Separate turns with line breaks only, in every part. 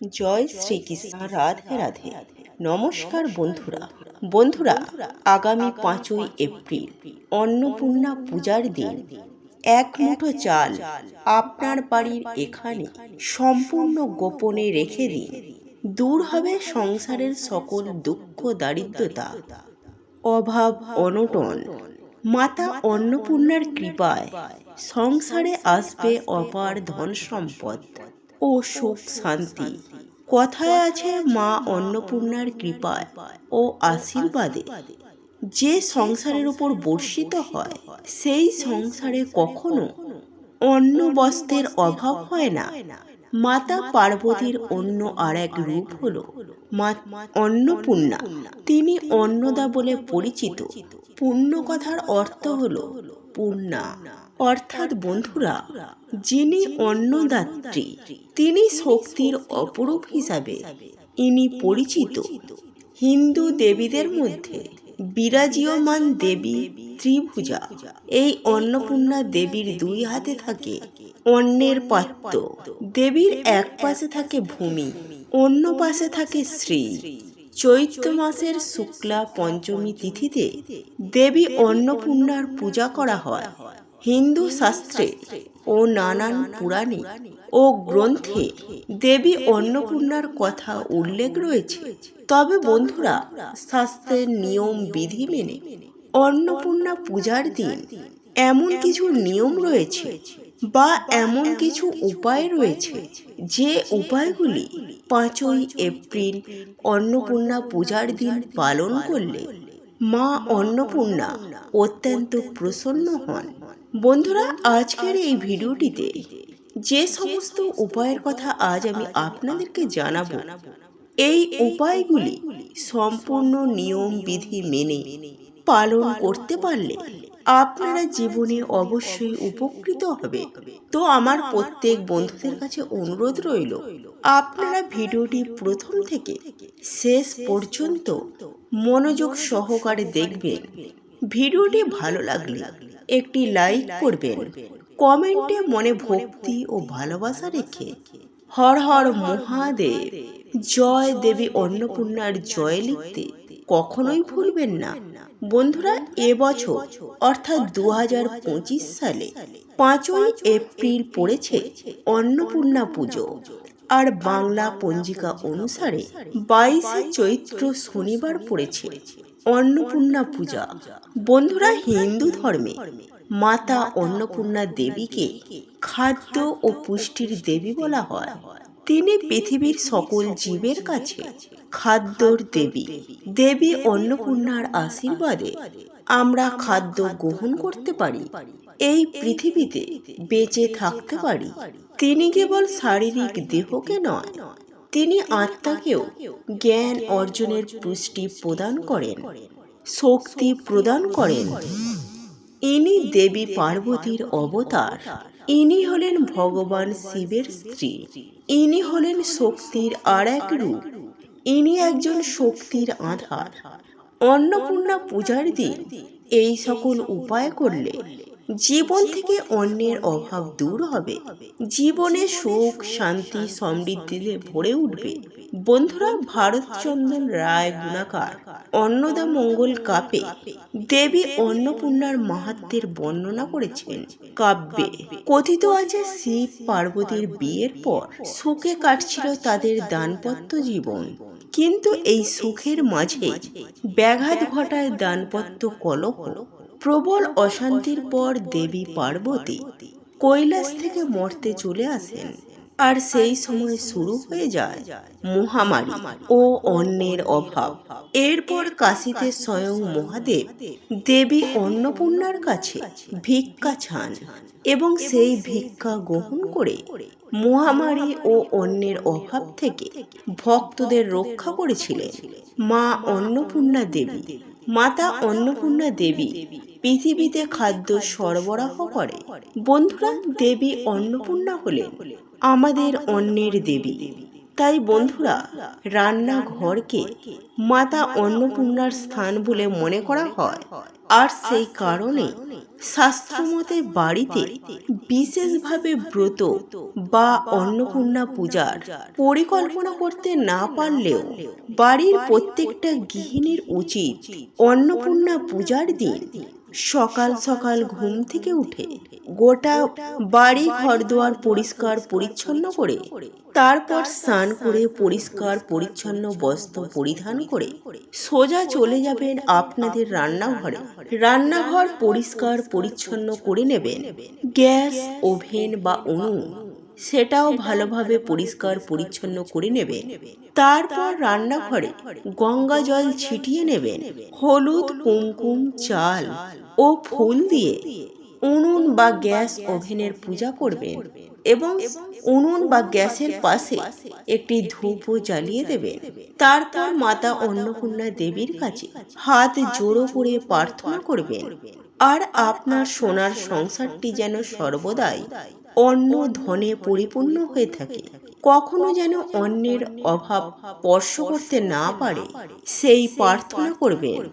জয় শ্রীকৃষ্ণ রাধে রাধে। নমস্কার বন্ধুরা। বন্ধুরা। আগামী পাঁচই এপ্রিল অন্নপূর্ণা পূজার দিন। এক মুঠো চাল আপনার বাড়ির এখানে সম্পূর্ণ গোপনে রেখে দিন। দূর হবে সংসারের সকল দুঃখ দারিদ্রতা। অভাব অনটন। মাতা অন্নপূর্ণার কৃপায় সংসারে আসবে অপার ধন সম্পদ। ও সুখ শান্তি। কথায় আছে মা অন্নপূর্ণার কৃপায় ও আশীর্বাদে। যে সংসারের উপর বর্ষিত হয়, সেই সংসারে কখনো অন্ন বস্ত্রের অভাব হয় না। মাতা পার্বতীর অন্য আর এক রূপ হল অন্নপূর্ণা। তিনি অন্নদা বলে পরিচিত। পূর্ণ কথার অর্থ হল পূর্ণা। অর্থাৎ বন্ধুরা, যিনি অন্নদাত্রী, তিনি শক্তির অপরূপ হিসাবে ইনি পরিচিত। হিন্দু দেবীদের মধ্যে বিরাজীয়মান দেবী ত্রিভুজা। এই অন্নপূর্ণা দেবীর দুই হাতে থাকে অন্নের পাত্র। দেবীর এক পাশে থাকে ভূমি, অন্য পাশে থাকে শ্রী। চৈত্র মাসের শুক্লা পঞ্চমী তিথিতে দেবী অন্নপূর্ণার পূজা করা হয়। হিন্দু শাস্ত্রে ও নানান পুরাণে ও গ্রন্থে দেবী অন্নপূর্ণার কথা উল্লেখ রয়েছে। তবে বন্ধুরা, শাস্ত্রের নিয়ম, বিধি মেনে অন্নপূর্ণা পূজার দিন এমন কিছু নিয়ম রয়েছে বা এমন কিছু উপায় রয়েছে যে উপায়গুলি পাঁচই এপ্রিল অন্নপূর্ণা পূজার দিন পালন করলে মা অন্নপূর্ণা অত্যন্ত প্রসন্ন হন। বন্ধুরা, আজকের এই ভিডিওটিতে যে সমস্ত উপায়ের কথা আজ আমি আপনাদেরকে জানাব, এই উপায়গুলি সম্পূর্ণ নিয়ম, বিধি মেনে পালন করতে পারলে আপনারা জীবনে অবশ্যই উপকৃত হবে। তো আমার প্রত্যেক বন্ধুদের কাছে অনুরোধ রইল, আপনারা ভিডিওটি প্রথম থেকে শেষ পর্যন্ত মনোযোগ সহকারে দেখবেন। ভিডিওটি ভালো লাগলে একটি লাইক করবেন। কমেন্টে মনে ভক্তি ও ভালোবাসা রেখে হর হর মহাদেব, জয় দেবী অন্নপূর্ণার জয় লিখতে কখনোই ভুলবেন না। বন্ধুরা এবছর অর্থাৎ দু হাজার পঁচিশ সালে পাঁচই এপ্রিল পড়েছে অন্নপূর্ণা পুজো। আর বাংলা পঞ্জিকা অনুসারে বাইশে চৈত্র শনিবার পড়েছে। অন্নপূর্ণা পূজা। বন্ধুরা হিন্দু ধর্মে মাতা অন্নপূর্ণা দেবীকে খাদ্য ও পুষ্টির দেবী বলা হয়। তিনি পৃথিবীর সকল জীবের কাছে খাদ্যর দেবী। দেবী অন্নপূর্ণার আশীর্বাদে আমরা খাদ্য গ্রহণ করতে পারি। এই পৃথিবীতে বেঁচে থাকতে পারি। তিনি কেবল শারীরিক দেহকে নয় তিনি আত্মাকেও জ্ঞান অর্জনের পুষ্টি প্রদান করেন, শক্তি প্রদান করেন। ইনি দেবী পার্বতীর অবতার। ইনি হলেন ভগবান শিবের স্ত্রী। ইনি হলেন শক্তির আর এক রূপ। ইনি একজন শক্তির আধার। অন্নপূর্ণা পূজার দিন এই সকল উপায় করলে জীবন থেকে অন্যের অভাব দূর হবে। জীবনে সুখ শান্তি সমৃদ্ধিতে ভরে উঠবে। বন্ধুরা ভারতচন্দন রায় গুণাকার। অন্নদা মঙ্গল কাপে দেবী অন্নপূর্ণার মাহাত্মের বর্ণনা করেছেন কাব্যে। কথিত আছে শিব পার্বতীর বিয়ের পর সুখে কাটছিল তাদের দানপত্য জীবন। কিন্তু এই সুখের মাঝে ব্যাঘাত ঘটায় দানপত্য কলহ। প্রবল অশান্তির পর দেবী পার্বতী কৈলাস থেকে মর্তে চলে আসেন। আর সেই সময় শুরু হয়ে যায় মহামারী ও অন্যের অভাব। এরপর কাশীতে স্বয়ং মহাদেব দেবী অন্নপূর্ণার কাছে ভিক্ষা ছান এবং সেই ভিক্ষা গ্রহণ করে মহামারী ও অন্যের অভাব থেকে ভক্তদের রক্ষা করেছিলেন মা অন্নপূর্ণা দেবী। মাতা অন্নপূর্ণা দেবী পৃথিবীতে খাদ্য সরবরাহ করে। বন্ধুরা দেবী অন্নপূর্ণা হলেন আমাদের অন্নের দেবী। তাই বন্ধুরা রান্নাঘরকে মাতা অন্নপূর্ণার স্থান বলে মনে করা হয়। আর সেই কারণে শাস্ত্রমতে বাড়িতে বিশেষভাবে ব্রত বা অন্নপূর্ণা পূজার পরিকল্পনা করতে না পারলেও বাড়ির প্রত্যেকটা গৃহিণীর উচিত অন্নপূর্ণা পূজার দিন। সকাল সকাল ঘুম থেকে উঠে গোটা বাড়ি ঘরদুয়ার পরিষ্কার পরিচ্ছন্ন করে তারপর স্নান করে পরিষ্কার পরিচ্ছন্ন বস্ত্র পরিধান করে সোজা চলে যাবেন আপনাদের রান্নাঘরে। রান্নাঘর পরিষ্কার পরিচ্ছন্ন করে নেবেন। গ্যাস, ওভেন বা উনুন সেটাও ভালোভাবে পরিষ্কার পরিচ্ছন্ন করে নেবেন তারপর রান্নাঘরে গঙ্গা জল ছিটিয়ে নেবেন হলুদ কুমকুম চাল ও ফুল দিয়ে উনুন বা গ্যাস ওভেনের পূজা করবেন এবং উনুন বা গ্যাসের পাশে একটি ধূপও জ্বালিয়ে দেবেন। তারপর মাতা অন্নপূর্ণা দেবীর কাছে হাত জোড়ো করে প্রার্থনা করবেন। আর আপনার সোনার সংসারটি যেন সর্বদাই অন্ন ধনে পরিপূর্ণ হয়ে থাকে। কখনো যেন অন্যের অভাব স্পর্শ করতে না পারে সেই প্রার্থনা করবেন।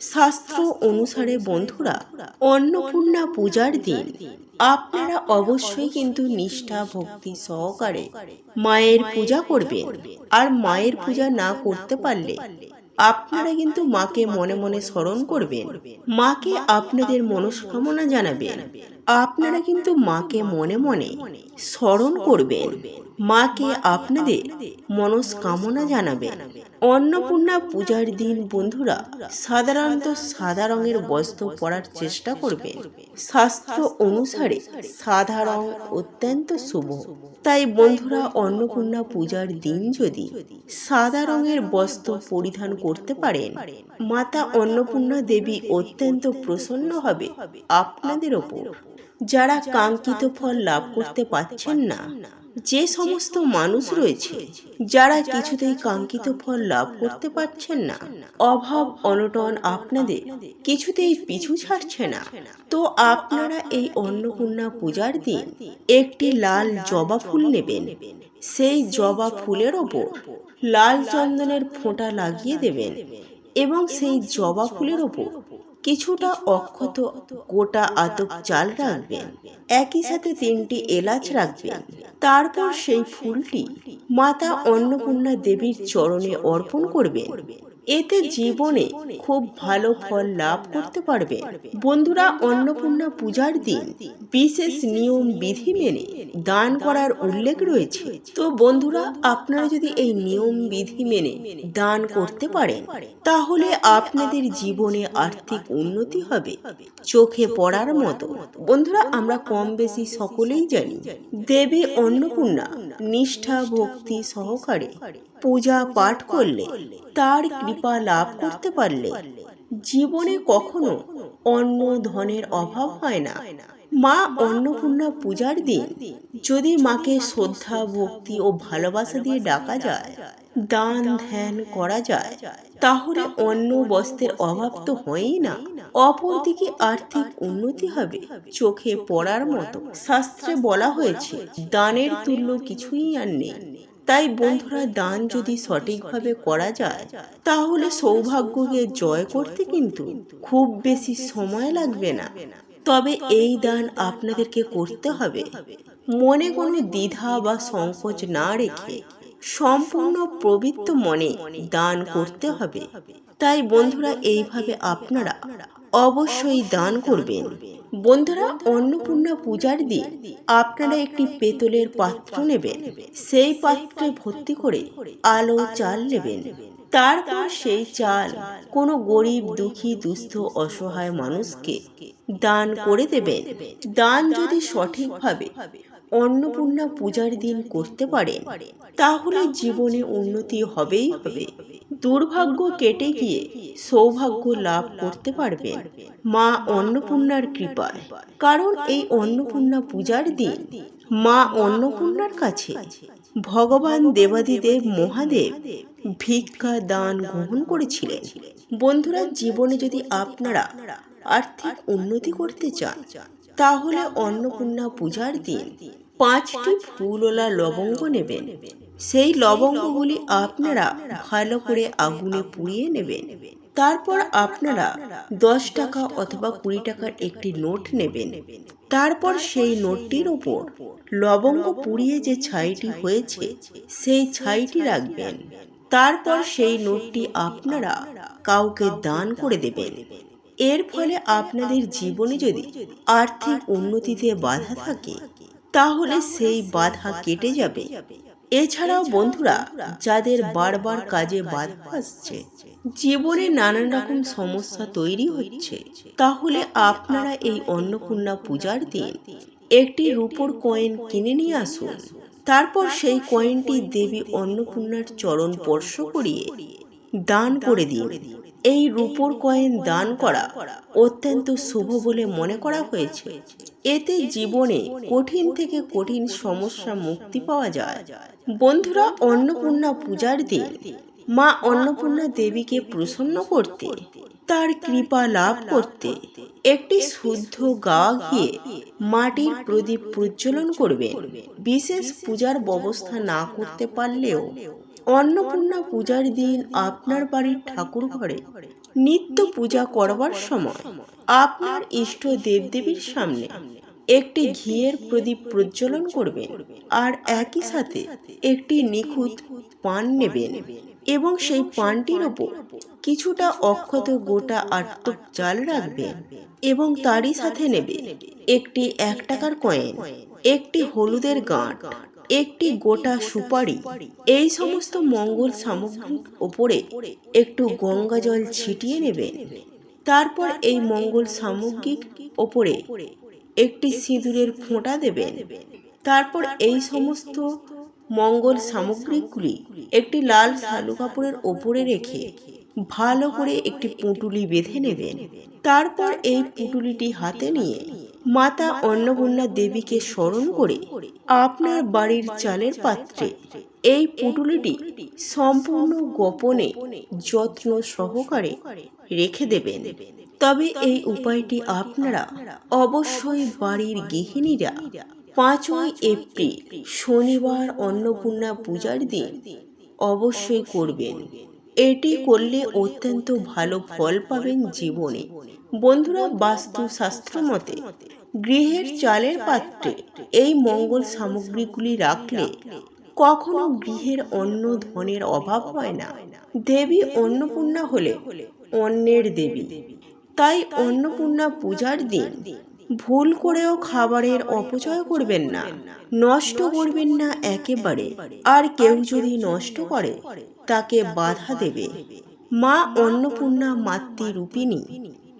শাস্ত্র অনুসারে বন্ধুরা অন্নপূর্ণা পূজার দিন। আপনারা অবশ্যই কিন্তু নিষ্ঠা ভক্তি সহকারে মায়ের পূজা করবেন। আর মায়ের পূজা না করতে পারলে আপনারা কিন্তু মাকে মনে মনে স্মরণ করবেন। মাকে আপনাদের মনস্কামনা জানাবেন। আপনারা কিন্তু মাকে মনে মনে স্মরণ করবেন। মাকে আপনাদের মনস্কামনা জানাবেন। অন্নপূর্ণা পূজার দিন বন্ধুরা সাধারণত সাদা রঙের বস্ত্র পরার চেষ্টা করবেন। শাস্ত্র অনুসারে সাদা রং অত্যন্ত শুভ। তাই বন্ধুরা অন্নপূর্ণা পূজার দিন যদি সাদা রঙের বস্ত্র পরিধান করতে পারেন, মাতা অন্নপূর্ণা দেবী অত্যন্ত প্রসন্ন হবে আপনাদের ওপর। যারা কাঙ্ক্ষিত ফল লাভ করতে পারছেন না যে সমস্ত মানুষ রয়েছে যারা কিছুতেই কাঙ্ক্ষিত ফল লাভ করতে পারছেন না। অভাব অনটন আপনাদের কিছুতেই পিছু ছাড়ছে না। তো আপনারা এই অন্নপূর্ণা পূজার দিন একটি লাল জবা ফুল নেবেন। সেই জবা ফুলের ওপর লাল চন্দনের ফোঁটা লাগিয়ে দেবেন এবং সেই জবা ফুলের ওপর কিছুটা অক্ষত গোটা আতপ চাল রাখবেন। একই সাথে তিনটি এলাচ রাখবেন। তারপর সেই ফুলটি মাতা অন্নপূর্ণা দেবীর চরণে অর্পণ করবেন। এতে জীবনে খুব ভালো ফল লাভ করতে পারবে বন্ধুরা অন্নপূর্ণা পূজার দিন বিশেষ নিয়ম বিধি মেনে দান করার উল্লেখ রয়েছে। তো বন্ধুরা আপনারা যদি এই নিয়ম বিধি মেনে দান করতে পারেন তাহলে আপনাদের জীবনে আর্থিক উন্নতি হবে চোখে পড়ার মতো। বন্ধুরা আমরা কম বেশি সকলেই জানি দেবী অন্নপূর্ণা নিষ্ঠা ভক্তি সহকারে পূজা পাঠ করলে তার কৃপা লাভ করতে পারলে জীবনে কখনো অন্ন ধনের অভাব হয় না। মা অন্নপূর্ণা পূজার দিন যদি মাকে শ্রদ্ধা ভক্তি ও ভালোবাসা দিয়ে ডাকা যায় দান ধ্যান করা যায়। তাহলে অন্য বস্ত্রের অভাব তো হয়ই না। অপরদিকে আর্থিক উন্নতি হবে। চোখে পড়ার মতো। শাস্ত্রে বলা হয়েছে দানের তুল্য কিছুই আর নেই। তাই বন্ধুরা দান যদি সঠিকভাবে করা যায় তাহলে সৌভাগ্যকে জয় করতে কিন্তু খুব বেশি সময় লাগবে না। তবে এই দান আপনাদেরকে করতে হবে। মনে কোনো দ্বিধা বা সংকোচ না রেখে সম্পূর্ণ পবিত্র মনে দান করতে হবে। তাই বন্ধুরা, এইভাবে আপনারা অবশ্যই দান করবেন। বন্ধুরা, অন্নপূর্ণা পূজার দিন আপনারা একটি পেতলের পাত্র নেবেন। সেই পাত্রে ভর্তি করে আলো চাল নেবেন। তারপর সেই চাল কোনো গরিব, দুঃখী, দুস্থ, অসহায় মানুষকে দান করে দেবেন। দান যদি সঠিকভাবে অন্নপূর্ণা পূজার দিন করতে পারেন তাহলে জীবনে উন্নতি হবেই হবে। দুর্ভাগ্য কেটে গিয়ে সৌভাগ্য লাভ করতে পারবেন মা অন্নপূর্ণার কৃপায়। কারণ এই অন্নপূর্ণা পূজার দিন মা অন্নপূর্ণার কাছে ভগবান দেবাদিদেব মহাদেব ভিক্ষা দান গ্রহণ করেছিলেন। বন্ধুরা, জীবনে যদি আপনারা আর্থিক উন্নতি করতে চান, তাহলে অন্নপূর্ণা পূজার দিন পাঁচটি ফুলওলা লবঙ্গ নেবেন। সেই লবঙ্গগুলি আপনারা ভালো করে আগুনে পুড়িয়ে নেবেন। তারপর আপনারা দশ টাকা অথবা কুড়ি টাকার একটি নোট নেবেন। তারপর সেই নোটটির ওপর লবঙ্গ পুড়িয়ে যে ছাইটি হয়েছে সেই ছাইটি রাখবেন। তারপর সেই নোটটি আপনারা কাউকে দান করে দেবেন। এর ফলে আপনাদের জীবনে যদি আর্থিক উন্নতিতে বাধা থাকে তাহলে সেই বাধা কেটে যাবে। এছাড়াও বন্ধুরা যাদের বারবার কাজে বাধা আসছে জীবনে নানান রকম সমস্যা তৈরি হচ্ছে। তাহলে আপনারা এই অন্নপূর্ণা পূজার দিন একটি রূপোর কয়েন কিনে নিয়ে আসুন। তারপর সেই কয়েনটি দেবী অন্নপূর্ণার চরণ স্পর্শ করিয়ে দান করে দিয়ে দিন। এই রূপোর কয়েন দান করা অত্যন্ত শুভ বলে মনে করা হয়েছে। এতে জীবনে কঠিন থেকে কঠিন সমস্যা মুক্তি পাওয়া যায়। বন্ধুরা, অন্নপূর্ণা পূজার দিন মা অন্নপূর্ণা দেবীকে প্রসন্ন করতে, তার কৃপা লাভ করতে একটি শুদ্ধ গা ঘিয়ে মাটির প্রদীপ প্রজ্বলন করবেন। বিশেষ পূজার ব্যবস্থা না করতে পারলেও অন্নপূর্ণা পূজার দিন আপনার বাড়ির ঠাকুর ঘরে নিত্য পূজা করবার সময় আপনার ইষ্ট দেবদেবীর সামনে একটি ঘিয়ের প্রদীপ প্রজ্বলন করবেন আর একই সাথে একটি নিখুঁত পান নেবেন এবং সেই পানটির ওপর কিছুটা অক্ষত গোটা আটক চাল রাখবেন এবং তারই সাথে নেবে একটি এক টাকার কয়েন একটি হলুদের গাঁট একটি গোটা সুপারি। এই সমস্ত মঙ্গল সামগ্রিক ওপরে একটু গঙ্গা জল ছিটিয়ে নেবেন তারপর এই মঙ্গল সামগ্রিক ওপরে একটি সিঁদুরের ফোঁটা দেবেন তারপর এই সমস্ত মঙ্গল সামগ্রিকগুলি একটি লাল শালু কাপড়ের ওপরে রেখে ভালো করে একটি পুঁটুলি বেঁধে নেবেন। তারপর এই পুঁটুলিটি হাতে নিয়ে মাতা অন্নপূর্ণা দেবীকে স্মরণ করে আপনার বাড়ির চালের পাত্রে এই পুঁটুলিটি সম্পূর্ণ গোপনে যত্ন সহকারে রেখে দেবেন। তবে এই উপায়টি আপনারা অবশ্যই বাড়ির গৃহিণীরা পাঁচই এপ্রিল শনিবার অন্নপূর্ণা পূজার দিন অবশ্যই করবেন। এটি করলে অত্যন্ত ভালো ফল পাবেন জীবনে। বন্ধুরা বাস্তু শাস্ত্র মতে, গৃহের চালের পাত্রে এই মঙ্গল সামগ্রীগুলি রাখলে কখনো গৃহের অন্ন ধনের অভাব হয় না। দেবী অন্নপূর্ণা হলে অন্নের দেবী। তাই অন্নপূর্ণা পূজার দিন ভুল করেও খাবারের অপচয় করবেন না। নষ্ট করবেন না একেবারে। আর কেউ যদি নষ্ট করে তাকে বাধা দেবে। মা অন্নপূর্ণা মাতৃরূপিণী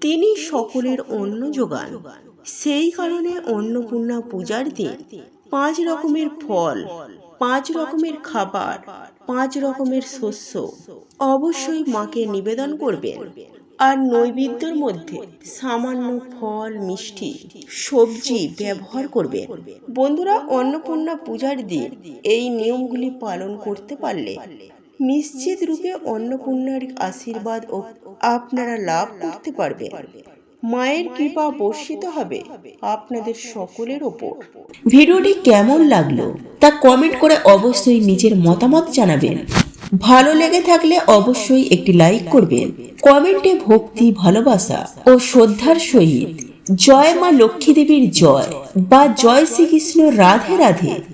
তিনি সকলের অন্ন যোগান। সেই কারণে অন্নপূর্ণা পূজার দিন। পাঁচ রকমের ফল পাঁচ রকমের খাবার পাঁচ রকমের শস্য। অবশ্যই মাকে নিবেদন করবেন। আর নৈবেদ্যের মধ্যে সামান্য ফল, মিষ্টি, সবজি ব্যবহার করবেন। বন্ধুরা, অন্নপূর্ণা পূজার দিন এই নিয়মগুলি পালন করতে পারলে নিশ্চিত রূপে অন্নপূর্ণার আশীর্বাদ আপনারা লাভ করতে পারবেন। মায়ের কৃপা বর্ষিত হবে আপনাদের সকলের ওপর।
ভিডিওটি কেমন লাগল তা কমেন্ট করে অবশ্যই নিজের মতামত জানাবেন। ভালো লেগে থাকলে অবশ্যই একটি লাইক করবেন। কমেন্টে ভক্তি, ভালোবাসা ও শ্রদ্ধার সহিত। জয় মা লক্ষ্মী দেবীর জয় বা জয় শ্রীকৃষ্ণ রাধে রাধে।